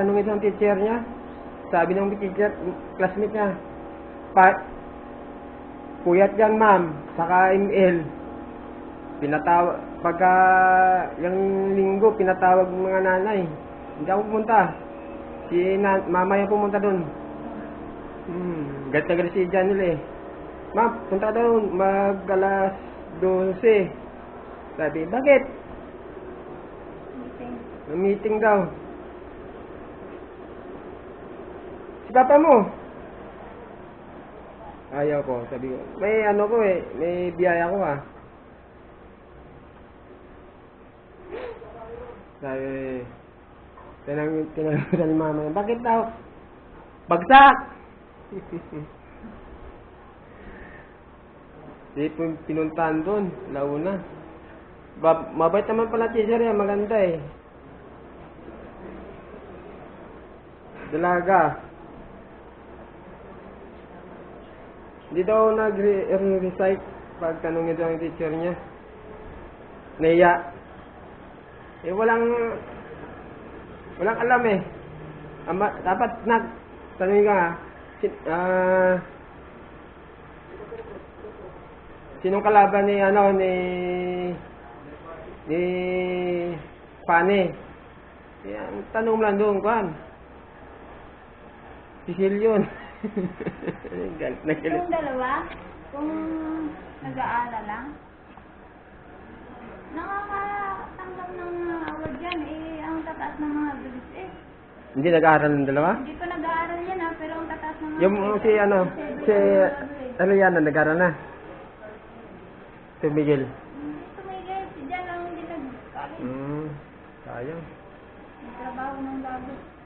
tanungin ng teacher niya. Sabi ng teacher, classmate niya, pa, puyat yan ma'am, saka ML. Pinatawag, pagka yung linggo, pinatawag mga nanay. Hindi ako pumunta. Si na, mama yung pumunta doon. Hmm, galit na galit si Janil eh. Ma'am, punta daw, mag alas 12. Sabi, bakit? Meeting. May meeting daw. Papa mo? Ayaw ko, sabi ko. May ano ko eh, may biyaya ko ah. Sabi, tinang, tinang, ni mama, bakit daw? Bagsak! Di po pinuntahan doon, launa. Ba mabait naman pala teacher yan, maganda eh. Dalaga. Hindi daw nag-recite pag tanongin daw ang teacher niya. Naiya. Eh walang walang alam eh. Ama, dapat nag tanongin ka nga. Sin, ah, sinong kalaban ni ano ni ni Pane? Yan, tanong lang doon, kuhan. Pisil yun. galit na galit. Yung dalawa, kung nag-aaral lang, nakakatanggap ng award yan. Eh, ang tataas ng mga grades eh. Hindi nag-aaral ng dalawa? Hindi pa nag-aaral yan ah, pero ang tataas ng mga Yung grades, si ano, kasi si hindi pa nag-graduate. Eliana nag-aaral na. Si Miguel. Hmm, Tumigil, si Jan lang hindi nag-college. Hmm, sayang. Nagtrabaho ng bago.